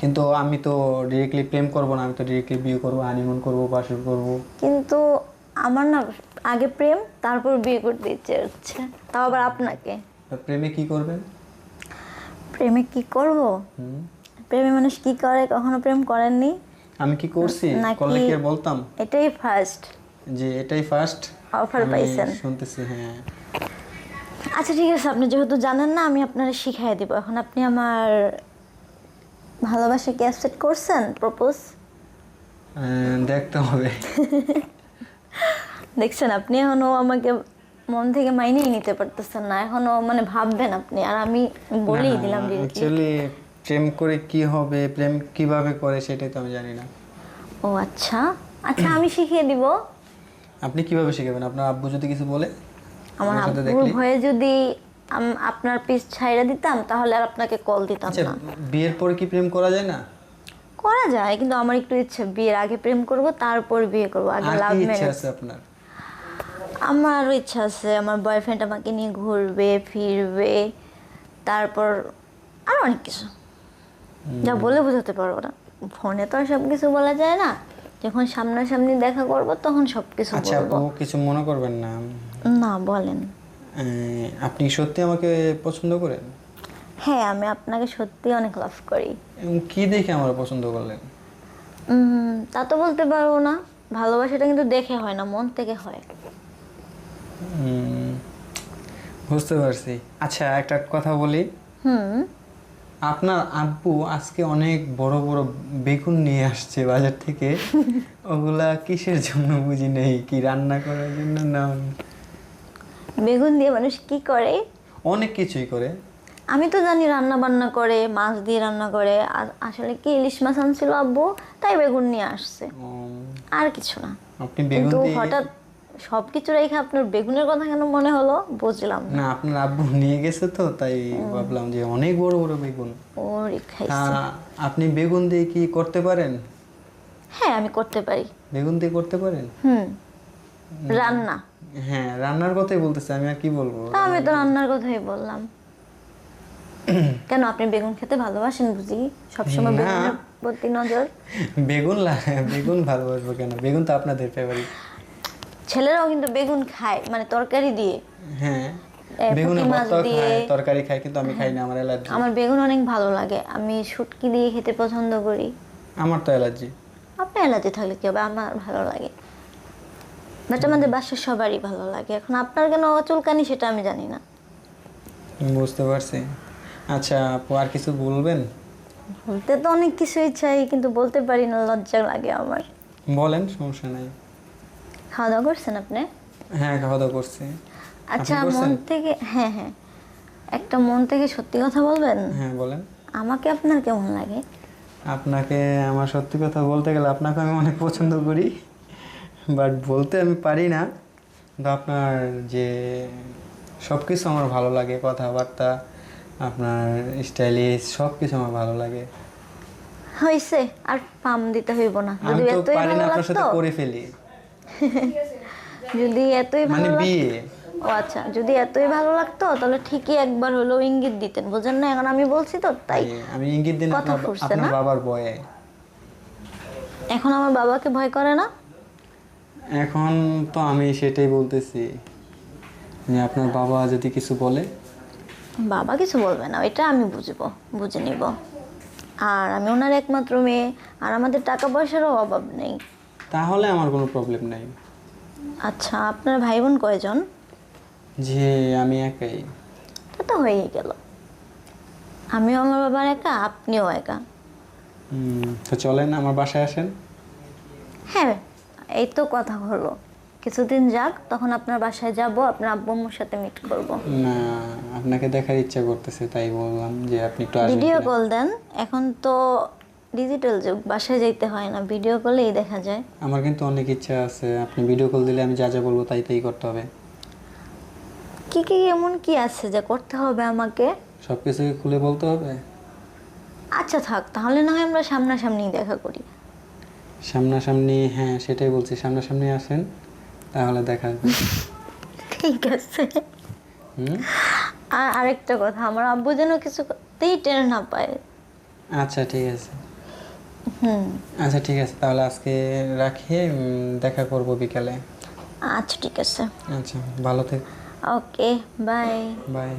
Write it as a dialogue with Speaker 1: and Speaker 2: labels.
Speaker 1: কিন্তু আমি তো ডিরেক্টলি প্রেম করব না আমি তো ডিরেক্টলি বিয়ে করব হানিমুন করব বাসর করব।
Speaker 2: কিন্তু আমার না আগে প্রেম তারপর বিয়ে করতে ইচ্ছে হচ্ছে। তাও আবার আপনাকে?
Speaker 1: প্রেমে কি করবেন
Speaker 2: প্রেমে কি করব? প্রেমে মানুষ কি করে? কখনো প্রেম করেননি?
Speaker 1: আমি কি করছি? করলে কি? বলতাম।
Speaker 2: এটাই ফার্স্ট
Speaker 1: যে এটাই ফার্স্ট
Speaker 2: অফার পাইছেন।
Speaker 1: শুনতেছি হ্যাঁ।
Speaker 2: আচ্ছা ঠিক আছে। আপনি যেহেতু জানেন না আমি আপনারা শিখাই দিব। এখন আপনি আমার ভালোবাসা কি অ্যাকসেপ্ট করছেন প্রপোজ?
Speaker 1: দেখতে হবে।
Speaker 2: দেখছেন আপনি এখনও আমাকে মন থেকে মাইনেই নিতে পারতেছেন না এখনও মানে ভাববেন আপনি আর আমি বলেই দিলাম
Speaker 1: অ্যাকচুয়ালি প্রেম করে কি হবে প্রেম কীভাবে করে সেটাই তো আমি জানি না।
Speaker 2: ও আচ্ছা। আচ্ছা আমি শিখিয়ে দিব।
Speaker 1: আপনি কীভাবে শিখাবেন? আপনার আব্বু যদি কিছু বলে
Speaker 2: আমার আব্বুর ভয়ে যদি আপনার পিস ছাইড়া দিতাম তাহলে আর আপনাকে কল দিতাম
Speaker 1: আচ্ছা
Speaker 2: না।
Speaker 1: বিয়ের পরে কি প্রেম করা যায় না?
Speaker 2: করা যায় কিন্তু আমার একটু ইচ্ছে বিয়ের আগে প্রেম করব তারপর বিয়ে করব আগে লাভ ম্যারেজ
Speaker 1: আছে আপনার?
Speaker 2: আমারও ইচ্ছা আছে আমার বয়ফ্রেন্ড আমাকে নিয়ে ঘুরবে ফিরবে তারপর আর অনেক কিছু। যা বলে বোঝাতে পারব না। ফোনে তো আর সব কিছু বলা যায় না। যখন সামনাসামনি দেখা করব তখন সব কিছু
Speaker 1: আচ্ছা কিছু মনে করবেন না?
Speaker 2: না বলেন।
Speaker 1: আপনি সত্যি আমাকে পছন্দ করেন?
Speaker 2: হ্যাঁ আমি আপনাকে সত্যি অনেক লাভ করি।
Speaker 1: কি দেখে আমার পছন্দ করলেন?
Speaker 2: তা তো বলতে পারব না। ভালোবাসাটা কিন্তু দেখে হয় না মন থেকে হয়।
Speaker 1: বুঝতে পারছি। আচ্ছা একটা কথা বলি।
Speaker 2: হুম।
Speaker 1: আপনার আব্বু আজকে অনেক বড় বড় বেগুন নিয়ে আসছে বাজার থেকে। ওগুলা কিসের জন্য বুঝি নেই? কি রান্না করার জন্য না?
Speaker 2: বেগুন দিয়ে মানুষ কি করে?
Speaker 1: অনেক কিছুই করে।
Speaker 2: আমি তো জানি রান্না বান্না করে মাছ দিয়ে রান্না করে আর আসলে কি ইলিশ মাছ আনছিল আব্বু? তাই বেগুন নিয়ে আসছে। আর কিছু না।
Speaker 1: আপনি বেগুন দিয়ে
Speaker 2: হঠাৎ সবকিছু রেখে আপনার বেগুনের কথা কেন মনে হলো? বুঝলাম না।
Speaker 1: আপনার আব্বু নিয়ে গেছে তো তাই ভাবলাম যে অনেক বড় বড় বেগুন।
Speaker 2: ও খাইছে।
Speaker 1: আপনি বেগুন দিয়ে কি করতে পারেন?
Speaker 2: হ্যাঁ আমি করতে পারি।
Speaker 1: বেগুন দিয়ে করতে পারেন?
Speaker 2: হুম। রান্না।
Speaker 1: হ্যাঁ রান্নার কথাই বলতেছে আমি আর কি বলব?
Speaker 2: আমি তো রান্নার কথাই বললাম। কেন আপনি বেগুন খেতে ভালোবাসেন বুঝি? সবসময়
Speaker 1: না।
Speaker 2: বেগুনের প্রতি নজর।
Speaker 1: বেগুন বেগুন ভালোবাসবো কেন? বেগুন তো আপনাদের ফেভারিট
Speaker 2: ছেলেরাও কিন্তু বেগুন খায় মানে তরকারি দিয়ে।
Speaker 1: হ্যাঁ বেগুনের ভর্তা খায় তরকারি খায় কিন্তু আমি খাই না আমার অ্যালার্জি।
Speaker 2: আমার বেগুন অনেক ভালো লাগে আমি শুটকি দিয়ে খেতে পছন্দ করি।
Speaker 1: আমার তো অ্যালার্জি।
Speaker 2: আপনার এলাচি থাকলে কি হবে? আমার ভালো লাগে। বাট আমাদের বাসার সবারই ভালো লাগে। এখন আপনার কেন চুলকানি সেটা আমি জানি না।
Speaker 1: বুঝতে পারছি। আচ্ছা আপু আর কিছু বলবেন?
Speaker 2: বলতে তো অনেক কিছুই চাই কিন্তু বলতে পারি না লজ্জা লাগে আমার।
Speaker 1: বলেন সমস্যা নাই।
Speaker 2: খাওয়া দাওয়া করছেন আপনি?
Speaker 1: হ্যাঁ খাওয়া দাওয়া করছি।
Speaker 2: আচ্ছা মন থেকে হ্যাঁ হ্যাঁ। একটা মন থেকে সত্যি কথা বলবেন?
Speaker 1: হ্যাঁ বলেন।
Speaker 2: আমাকে আপনার কেমন লাগে?
Speaker 1: আপনাকে আমার সত্যি কথা বলতে গেলে আপনাকে আমি অনেক পছন্দ করি। বাট বলতে আমি পারি না। কিন্তু আপনার যে সব কিছু আমার ভালো লাগে কথাবার্তা আপনার স্টাইলিশ সব কিছু আমার ভালো লাগে।
Speaker 2: হয়েছে আর পাম দিতে হইব না। যদি এতই ভালো
Speaker 1: আপনার সাথে করে ফেলি।
Speaker 2: যদি এতই
Speaker 1: মানে
Speaker 2: ভালো লাগতো
Speaker 1: বিয়ে।
Speaker 2: ও আচ্ছা যদি এতই ভালো লাগতো তাহলে ঠিকই একবার হলো ইঙ্গিত দিতেন। বুঝেন না এখন আমি বলছি তো তাই
Speaker 1: আমি ইঙ্গিত দিন আপনার? বাবার বয়ে
Speaker 2: এখন আমার বাবাকে ভয় করে না?
Speaker 1: এখন তো আমি সেটাই বলতেছি যে আপনার বাবা যদি কিছু বলে?
Speaker 2: বাবা কিছু বলবে না এটা আমি বুঝব বুঝে নিব। আর আমি ওনার একমাত্র মেয়ে আর আমাদের টাকা পয়সারও অভাব নেই।
Speaker 1: তাহলে আমার কোনো প্রবলেম নাই।
Speaker 2: আচ্ছা আপনার ভাই বোন কয়জন?
Speaker 1: যে আমি একাই।
Speaker 2: তা তো হয়েই গেল। আমিও আমার বাবার একা আপনিও একা।
Speaker 1: হুম, তো চলেন আমার বাসায় আসেন।
Speaker 2: হ্যাঁ এই তো কথা হলো। কিছুদিন যাক তখন আপনার বাসায় যাব আপনার আব্বু আম্মুর সাথে মিট করব।
Speaker 1: না আপনাকে দেখার ইচ্ছা করতেছে তাই বললাম যে আপনি একটু
Speaker 2: ভিডিও কল দেন। এখন তো ডিজিটাল যুগ বাসায় যাইতে হয় না। ভিডিও কলেই দেখা যায়।
Speaker 1: আমার কিন্তু অনেক ইচ্ছা আছে। আপনি ভিডিও কল দিলে আমি যা যা বলব তাই তাই করতে হবে।
Speaker 2: কি কি এমন কি আছে যে করতে হবে আমাকে?
Speaker 1: সব কিছুকে খুলে বলতে হবে?
Speaker 2: আচ্ছা থাক তাহলে না হয় আমরা সামনাসামনি দেখা করি।
Speaker 1: সামনাসামনি হ্যাঁ সেটাই বলছি সামনাসামনি আসেন তাহলে দেখা
Speaker 2: ঠিক আছে। আর আরেকটা কথা আমার আব্বু যেন কিছু কিছুতেই টের না পায়।
Speaker 1: আচ্ছা ঠিক আছে।
Speaker 2: হুম।
Speaker 1: আচ্ছা ঠিক আছে তাহলে আজকে রাখি দেখা করব বিকালে।
Speaker 2: আচ্ছা ঠিক আছে।
Speaker 1: আচ্ছা ভালো থেক
Speaker 2: ওকে বাই।
Speaker 1: বাই।